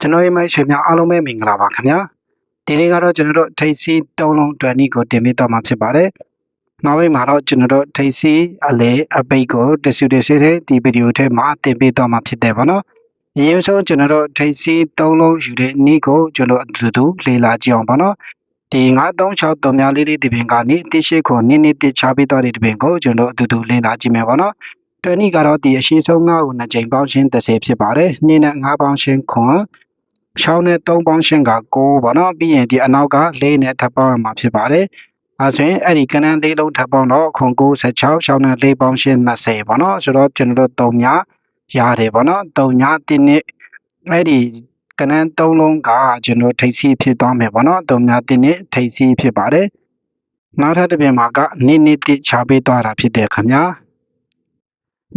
ကျွန်တော်ရဲ့မိတ်ဆွေများအားလုံးပဲမင်္ဂလာပါခင်ဗျာဒီနေ့ကတော့ကျွန်တော်တို့ထိပ်စီး၃လုံးတွန်နီကိုတင်ပြတော့မှာဖြစ်ပါတယ်နောက်ပိုင်းမှာတော့ကျွန်တော်တို့ထိပ်စီးအလေအပိတ်ကိုတဆူတဆဲတဲ့ဒီဗီဒီယိုထဲမှာတင်ပြတော့မှာဖြစ်တယ်ဗောနော်အရင်ဆုံးကျွန်တော်တို့ထိပ်စီး၃လုံးယူတဲ့နီကိုကျွန်တော်အတူတူလေ့လာကြည့်အောင်ဗောနော်ဒီ936တုံများလေးလေးဒီပင်ကနေတိရှိခွန်နင်းနေတိချပေးတော့တဲ့ဒီပင်ကိုကျွန်တော်အတူတူလေ့လာကြည့်မယ်ဗောနော်တွန်နီကတော့ဒီအရှိဆုံး9ကိုနှစ်ကြိမ်ပေါင်းရှင်း30ဖြစ်ပါတယ်နင်းနဲ့9ပေါင်းရှင်းခွန် 6နဲ့3ပေါင်းရှင်းက9ပေါ့နော်ပြီးရင်ဒီအနောက်က4နဲ့ထပ်ပေါင်းရမှာဖြစ်ပါတယ်အဲဆိုရင်အဲ့ဒီကဏ္ဍ၄လုံးထပ်ပေါင်းတော့ခွန်9 16 6နဲ့4ပေါင်းရှင်း20ပေါ့နော်ဆိုတော့ကျွန်တော်တို့3ညရတယ်ပေါ့နော်3ညတင်းနဲ့အဲ့ဒီကဏ္ဍ3လုံးကကျွန်တော်ထိပ်စီးဖြစ်သွားမယ်ပေါ့နော်3ညတင်းနဲ့ထိပ်စီးဖြစ်ပါတယ်နောက်ထပ်တစ်ပြင်မှာကနိနိတိချပေးသွားတာဖြစ်တယ်ခင်ဗျာ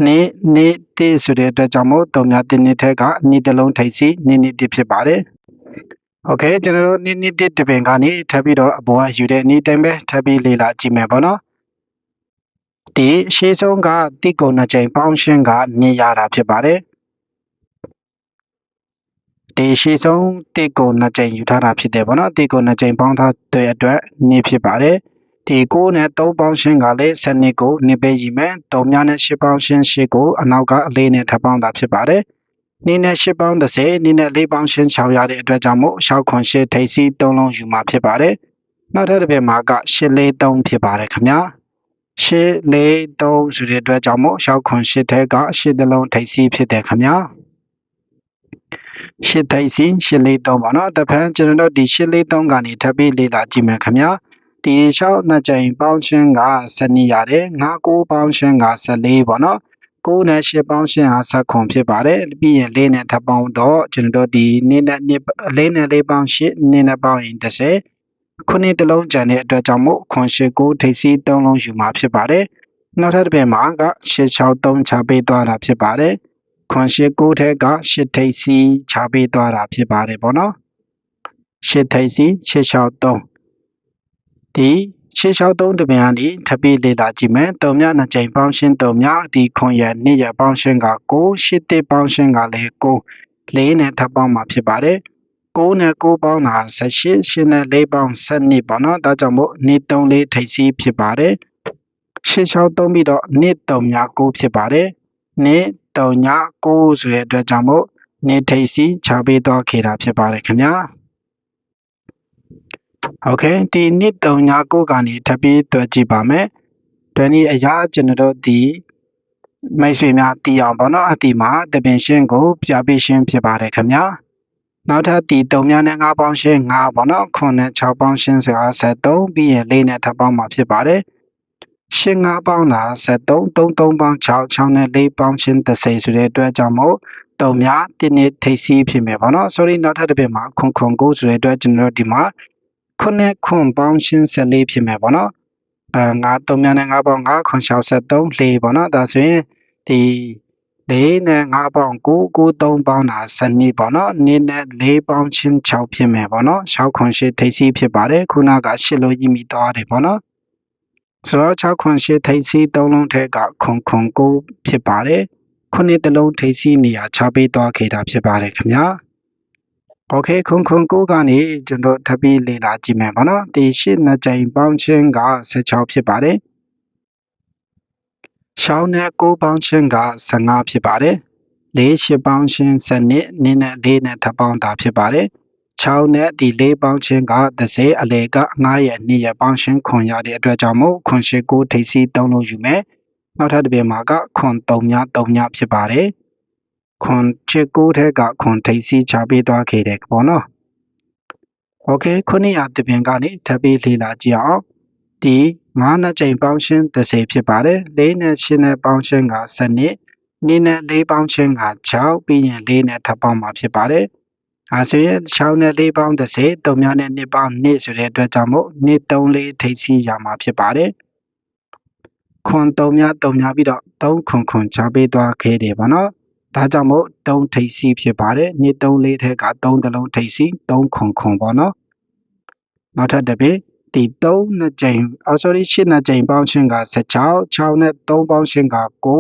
နေနေတိဆိုတဲ့အတွက်ကြောင့်မို့တုံများတင်းနှစ်ထက်ကနေတလုံးထိပ်စီနေနေတိဖြစ်ပါတယ်။ Okay ကျွန်တော်တို့နေနေတိတပင်ကနေထပ်ပြီးတော့အပေါ်ကယူတဲ့နေတိုင်းပဲထပ်ပြီးလေ့လာကြည့်မယ်ပေါ့နော်။ဒီရှေးဆုံးကတိကုံနှစ်ကြိမ်ပေါင်းရှင်းကနေရတာဖြစ်ပါတယ်။ဒီရှေးဆုံးတိကုံနှစ်ကြိမ်ယူထားတာဖြစ်တယ်ပေါ့နော်။တိကုံနှစ်ကြိမ်ပေါင်းထားတဲ့အတွက်နေဖြစ်ပါတယ်။ ဒီ9နဲ့3ပေါင်းရှင်းကလည်းစနစ်ကိုနှစ်ပဲရည်မယ်3မြနဲ့10ပေါင်းရှင်း10ကိုအနောက်ကအလေးနဲ့ထပ်ပေါင်းတာဖြစ်ပါတယ်နင်းနဲ့10ပေါင်း30နင်းနဲ့4ပေါင်းရှင်း6ရတဲ့အတွက်ကြောင့်မို့6ခွန်10ထိပ်စီ3လုံးယူမှာဖြစ်ပါတယ်နောက်ထပ်တစ်ပြမှာက10လေး3ဖြစ်ပါတယ်ခင်ဗျာ10လေး3ဆိုတဲ့အတွက်ကြောင့်မို့6ခွန်10ထဲက10တလုံးထိပ်စီဖြစ်တယ်ခင်ဗျာရှစ်ထိပ်စီရှစ်လေးသုံးပါနော်တဖန်ကျွန်တော်တို့ဒီရှစ်လေးသုံးကနေထပ်ပြီးလေ့လာကြည့်မယ်ခင်ဗျာ ဒီ6နှစ်ကြိမ်ပေါင်းရှင်းက12ရတယ်9 9ပေါင်းရှင်းက14ပေါ့နော်9နဲ့10ပေါင်းရှင်းဟာ7ခွန်ဖြစ်ပါတယ်ပြီးရင်4နဲ့ထပ်ပေါင်းတော့ကျွန်တော်တို့ဒီနေ့နဲ့4နဲ့4ပေါင်း8နေ့နဲ့ပေါင်းရင်30ခုနှစ်တလုံးကျန်တဲ့အတွက်ကြောင့်မို့ခွန်8 9ထိပ်စီး3လုံးယူမှာဖြစ်ပါတယ်နောက်ထပ်တစ်ပြင်မှာက663ချပေးသွားတာဖြစ်ပါတယ်ခွန်8 9ထဲက8ထိပ်စီးချပေးသွားတာဖြစ်ပါတယ်ပေါ့နော်8ထိပ်စီး663 ဒီ663တပင်ကနေထပ်ပြီးလေ့လာကြည့်မယ်။တုံမြနှစ်ကြိမ်ပေါင်းရှင်းတုံမြဒီခွန်ရနှစ်ရပေါင်းရှင်းက9 8တိပေါင်းရှင်းကလည်း9 4နဲ့ထပ်ပေါင်းမှာဖြစ်ပါတယ်။9နဲ့9ပေါင်းတာ18 8နဲ့4ပေါင်း12ပေါ့နော်။ဒါကြောင့်မို့နှစ်3လေးထိပ်စီးဖြစ်ပါတယ်။663ပြီးတော့နှစ်3ည9ဖြစ်ပါတယ်။နှစ်3ည9ဆိုတဲ့အတွက်ကြောင့်မို့နှစ်ထိပ်စီးခြားပေးသွားခဲ့တာဖြစ်ပါတယ်ခင်ဗျာ။ โอเคဒီနှစ်39ကနေထပ်ပြီးတွက်ကြည့်ပါမယ်တွက်နည်းအရာကျွန်တော်တို့ဒီမိတ်ဆွေများတည်အောင်ပေါ့နော်အတီမှာတပင်ရှင်းကိုပြပေးရှင်းဖြစ်ပါတယ်ခင်ဗျာနောက်ထပ်ဒီ3များနဲ့5ပေါင်းရှင်း5ပေါ့နော်9နဲ့6ပေါင်းရှင်းဆိုတာ73ပြီးရင်4နဲ့ထပ်ပေါင်းမှာဖြစ်ပါတယ်ရှင်း5ပေါင်းတာ73 3 3ပေါင်း6 6နဲ့4ပေါင်းရှင်း30ဆိုတဲ့အတွက်ကြောင့်မို့တုံများတင်းနေထိပ်စီးဖြစ်မယ်ပေါ့နော် sorry နောက်ထပ်တစ်ပြမှာခွန်ခွန်9ဆိုတဲ့အတွက်ကျွန်တော်တို့ဒီမှာ ခုနှစ်ခွန်ပေါင်းရှင်း14ဖြစ်မယ်ပေါ့နော်အဲ9 3များနဲ့9ပေါင်း9ခွန်63 4ပေါ့နော်ဒါဆိုရင်ဒီ4နဲ့5ပေါင်း9 9 3ပေါင်းတာ12ပေါ့နော်2နဲ့4ပေါင်းချင်း6ဖြစ်မယ်ပေါ့နော်6ခွန်8ထိပ်စီးဖြစ်ပါတယ်ခုနက8လို့ရည်မိသွားတယ်ပေါ့နော်ဆိုတော့6ခွန်8ထိပ်စီး3လုံးထက်ကခွန်ခွန်9ဖြစ်ပါတယ်ခုနှစ်တလုံးထိပ်စီးနေရာချပေးသွားခဲ့တာဖြစ်ပါတယ်ခင်ဗျာ โอเคခုံခုံကိုကနေကျွန်တော်ထပ်ပြီးလေ့လာကြည့်မယ်ပေါ့နော်ဒီရှစ်နှစ်ကြိမ်ပေါင်းခြင်းက16ဖြစ်ပါတယ်ရှောင်းနဲ့6ပေါင်းခြင်းက15ဖြစ်ပါတယ်၄ရှစ်ပေါင်းခြင်း7နှစ်နင်းနဲ့၄နဲ့ထပ်ပေါင်းတာဖြစ်ပါတယ်6နဲ့ဒီ4ပေါင်းခြင်းက30အလေက9ရဲ့2ရဲ့ပေါင်းခြင်းခွန်ရတဲ့အတွက်ကြောင့်မို့ခွန်ရှိ9ထိပ်စီး3လို့ယူမယ်နောက်ထပ်တစ်ပြမှာကခွန်3ည3ညဖြစ်ပါတယ် ခွန်ချစ်ကိုထဲကခွန်ထိတ်စီချပေးသွားခဲ့တယ်ပေါ့နော်။ Okay ခုနှစ်ရာသပင်ကနေထပ်ပြီးလေ့လာကြည့်အောင်။ဒီ9နှစ်ချိန်ပေါင်းရှင်း30ဖြစ်ပါတယ်။၄နဲ့10နဲ့ပေါင်းရှင်းက7နှစ်၊2နဲ့4ပေါင်းရှင်းက6ပြီးရင်4နဲ့ထပ်ပေါင်းမှာဖြစ်ပါတယ်။အဲဆိုရင်6နဲ့4ပေါင်း30 3များနဲ့2ပေါင်း2ဆိုတဲ့အတွက်ကြောင့်မို့2 3 4ထိပ်စီရမှာဖြစ်ပါတယ်။ခွန်တုံများတုံများပြီးတော့သုံးခွန်ခွန်ချပေးသွားခဲ့တယ်ဗောနော် ဒါကြောင့်မို့3ထိပ်စီးဖြစ်ပါတယ်နှစ်3လေးထက်က3တလုံးထိပ်စီး3ခွန်ခွန်ပေါ့နော်နောက်ထပ်တစ်ပိဒီ3နှစ်ကြိမ်အော် sorry 8နှစ်ကြိမ်ပေါင်းရှင်းက16 6နဲ့3ပေါင်းရှင်းက9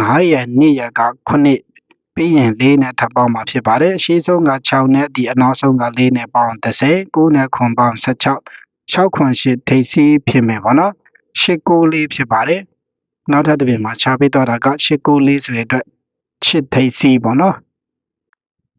9ရဲ့2ရက်က9ပြီးရင်4နဲ့ထပ်ပေါင်းမှာဖြစ်ပါတယ်အရှိဆုံးက6နဲ့ဒီအနောက်ဆုံးက4နဲ့ပေါင်း30 9နဲ့ခွန်ပေါင်း16 6ခွန်8ထိပ်စီးဖြစ်မယ်ပေါ့နော်8 9လေးဖြစ်ပါတယ်နောက်ထပ်တစ်ပြင်မှာခြားပေးသွားတာက8 9လေးဆိုတဲ့အတွက် 8ထိပ်စီးပေါ့နော်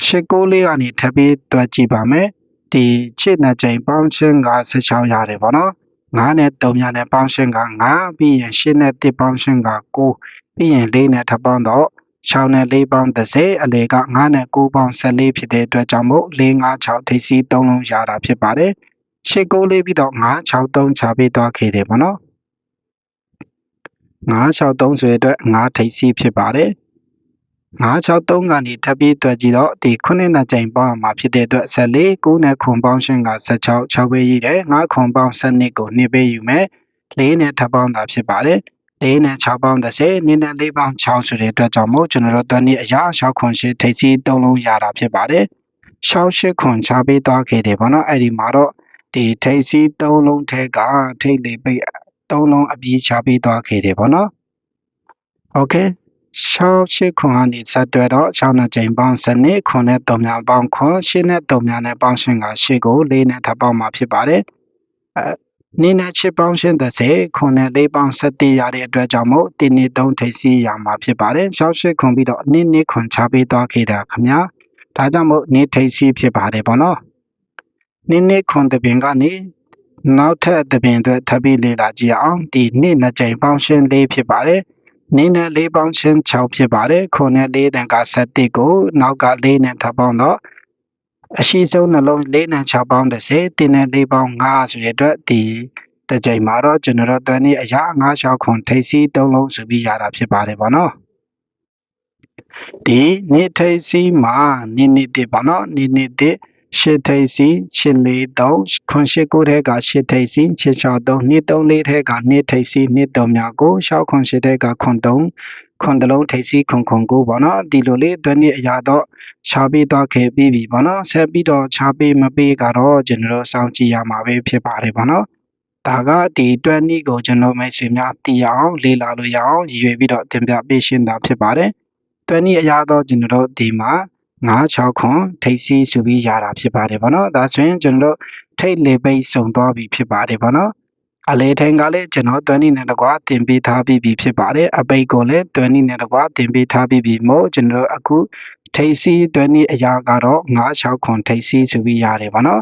8 9လေးကနေထပ်ပြီးတွက်ကြည့်ပါမယ်ဒီ8နဲ့ချိန်ပေါင်းချင်းက16ရတယ်ပေါ့နော်9နဲ့3ညနဲ့ပေါင်းချင်းက9ပြီးရင်8နဲ့1ပေါင်းချင်းက9ပြီးရင်4နဲ့ထပ်ပေါင်းတော့6နဲ့4ပေါင်း30အလေက9နဲ့9ပေါင်း14ဖြစ်တဲ့အတွက်ကြောင့်မို့4 5 6ထိပ်စီး3လုံးရတာဖြစ်ပါတယ်ရှစ်ကိုလေးပြီးတော့9 6 3ချပေးသွားခဲ့တယ်ပေါ့နော်9 6 3ဆိုတဲ့အတွက်9ထိပ်စီးဖြစ်ပါတယ် 963ကနေထပ်ပြီးတွက်ကြည့်တော့ဒီ9နှစ်ကြိမ်ပေါင်းမှာဖြစ်တဲ့အတွက်14 9နဲ့ခွန်ပေါင်းရှင်းက16 6ပဲရည်တယ်9ခွန်ပေါင်း12ကို2ပဲယူမယ်4နဲ့ထပ်ပေါင်းတာဖြစ်ပါတယ်4နဲ့6ပေါင်း30နင်းနဲ့4ပေါင်း6ဆိုတဲ့အတွက်ကြောင့်မို့ကျွန်တော်တို့တွက်နေအရာ6ခွန်8ထိပ်စီး3လုံးရတာဖြစ်ပါတယ်6 8ခွန်ချပေးသွားခဲ့တယ်ပေါ့နော်အဲ့ဒီမှာတော့ဒီထိပ်စီး3လုံးထဲကထိပ်လေးပိတ်3လုံးအပြေးချပေးသွားခဲ့တယ်ပေါ့နော်โอเค 6 8ခွန်ကနေဆက်တွဲတော့6နဲ့ချိန်ပေါင်းစနစ်ခွန်နဲ့3များပေါင်းခွန်8နဲ့3များနဲ့ပေါင်းရှင်းက8ကို4နဲ့ထပ်ပေါင်းမှာဖြစ်ပါတယ်အဲနင်းနဲ့ချစ်ပေါင်းရှင်း30ခွန်နဲ့4ပေါင်း7ရတဲ့အတွက်ကြောင့်မို့တင်းနေ3ထိပ်စီးရမှာဖြစ်ပါတယ်6 8ခွန်ပြီးတော့နင်းနင်းခွန်ချပေးသွားခဲ့တာခင်ဗျာဒါကြောင့်မို့နင်းထိပ်စီးဖြစ်ပါတယ်ပေါ့နော်နင်းနင်းခွန်တပင်ကနေနောက်ထပ်တပင်အတွက်ထပ်ပြီးလေ့လာကြည့်အောင်ဒီနှစ်နှစ်ကြိမ်ပေါင်းရှင်းလေးဖြစ်ပါတယ် နင်းနဲ့၄ပေါင်းချင်း6ဖြစ်ပါတယ်ခုနဲ့၄တန်က7ကိုနောက်က၄နဲ့ထပ်ပေါင်းတော့အရှိဆုံးနှလုံး၄နဲ့6ပေါင်း30တင်းနဲ့၄ပေါင်း5ဆိုတဲ့အတွက်ဒီတစ်ကြိမ်မှာတော့ကျွန်တော်တို့တွန်းနေအရာ9ရှောက်ခွန်ထိပ်စီး၃လုံးဆိုပြီးရတာဖြစ်ပါတယ်ပေါ့နော်ဒီနေထိပ်စီးမှာနေနေတစ်ပေါ့နော်နေနေတစ် ရှစ်ထိပ်စီရှစ်လေးသုံးခွန်ရှစ်ကိုထဲကရှစ်ထိပ်စီရှစ်ချောသုံးနှစ်သုံးလေးထဲကနှစ်ထိပ်စီနှစ်သုံးများကိုရှောက်ခွန်ရှစ်ထဲကခွန်သုံးခွန်တလုံးထိပ်စီခွန်ခွန်ကိုပေါ့နော်ဒီလိုလေးအတွင်းနေ့အရာတော့ခြားပေးသွားခဲ့ပြီးပြီပေါ့နော်ဆက်ပြီးတော့ခြားပေးမပေးကတော့ကျွန်တော်တို့စောင့်ကြည့်ရမှာပဲဖြစ်ပါတယ်ပေါ့နော်ဒါကဒီတွန်းနည်းကိုကျွန်တော်မိတ်ဆွေများသိအောင်လေ့လာလို့ရအောင်ရည်ရွယ်ပြီးတော့တင်ပြပေးရှင်းတာဖြစ်ပါတယ်တွန်းနည်းအရာတော့ကျွန်တော်တို့ဒီမှာ 9-6ခွန်ထိပ်စီးဆိုပြီးရတာဖြစ်ပါတယ်ဗောနော်ဒါဆိုရင်ကျွန်တော်တို့ထိပ်လေပိတ်စုံသွားပြီဖြစ်ပါတယ်ဗောနော်အလေထိန်ကလည်းကျွန်တော်တွန်းနီနဲ့တကွာတင်ပေးထားပြီးပြီဖြစ်ပါတယ်အပိတ်ကိုလည်းတွန်းနီနဲ့တကွာတင်ပေးထားပြီးပြီမို့ကျွန်တော်အခုထိပ်စီးတွန်းနီအရာကတော့9-6ခွန်ထိပ်စီးဆိုပြီးရတယ်ဗောနော်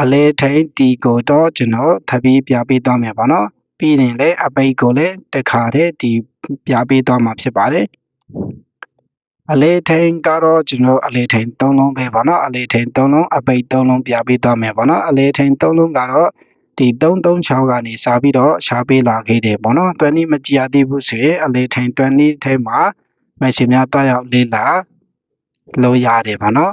အလေထိန်တီကိုတော့ကျွန်တော်ထပ်ပြီးပြပေးသွားမယ်ဗောနော်ပြီးရင်လည်းအပိတ်ကိုလည်းတခါတည်းဒီပြပေးသွားမှာဖြစ်ပါတယ် အလေထိန်ကတော့ကျွန်တော်အလေထိန်၃လုံးပဲပေါ့နော်အလေထိန်၃လုံးအပိတ်၃လုံးပြပေးသွားမယ်ပေါ့နော်အလေထိန်၃လုံးကတော့ဒီ336ကနေစပြီးတော့ရှားပေးလာခဲ့တယ်ပေါ့နော်20မကြည့်ရသေးဘူးဆိုရင်အလေထိန်20ထဲမှာမက်ဆီများတွားရောက်လေးလာလို့ရတယ်ပေါ့နော်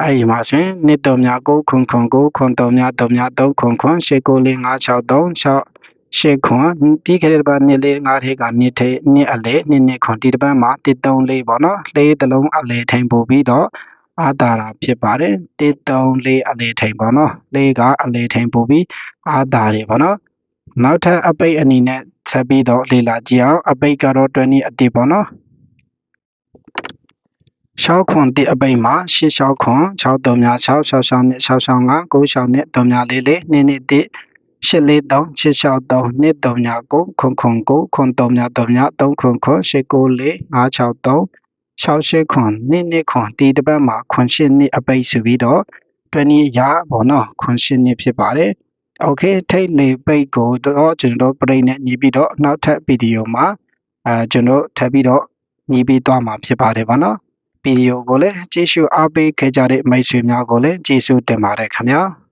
အဲ့ဒီမှာဆိုရင်နှစ်တုံများ9ခွန်ခွန်9ခွန်တုံများ3များ3ခွန်ခွန်8 9 4 5 6 3 6 ရှစ်ခွန်ပြီးခဲ့တဲ့ဘက်နှစ်လေးငါးထဲကနှစ်ထဲနှစ်အလဲနှစ်နှစ်ခွန်ဒီတစ်ပတ်မှာတစ်သုံးလေးပေါ့နော်လေးတစ်လုံးအလဲထိန်ပို့ပြီးတော့အာတာတာဖြစ်ပါတယ်တစ်သုံးလေးအလဲထိန်ပေါ့နော်လေးကအလဲထိန်ပို့ပြီးအာတာတွေပေါ့နော်နောက်ထပ်အပိတ်အနေနဲ့ဆက်ပြီးတော့လေ့လာကြည့်အောင်အပိတ်ကတော့20အတိပေါ့နော်ရှောက်ခွန်တိအပိတ်မှာရှစ်ရှောက်ခွန်6 3များ6 6 6နဲ့6 6 5 9 6နဲ့3များလေးလေးနှစ်နှစ် 843 663 239 039 399 394 563 68ခွန်နှစ်နှစ်ခွန်ဒီတစ်ပတ်မှာခွန်ရှစ်နှစ်အပိတ်ဆိုပြီးတော့20ရာပေါ့နော်ခွန်ရှစ်နှစ်ဖြစ်ပါတယ်။ Okay ထိတ်လေပိတ်ကိုတော့ကျွန်တော်ပြိနဲ့ညီပြီးတော့နောက်ထပ်ဗီဒီယိုမှာအဲကျွန်တော်ထပ်ပြီးတော့ညီပြီးသွားမှာဖြစ်ပါတယ်ပေါ့နော်။ဗီဒီယိုကိုလည်းကြည့်ရှုအားပေးခဲ့ကြတဲ့မိတ်ဆွေများကိုလည်းကျေးဇူးတင်ပါတယ်ခင်ဗျာ။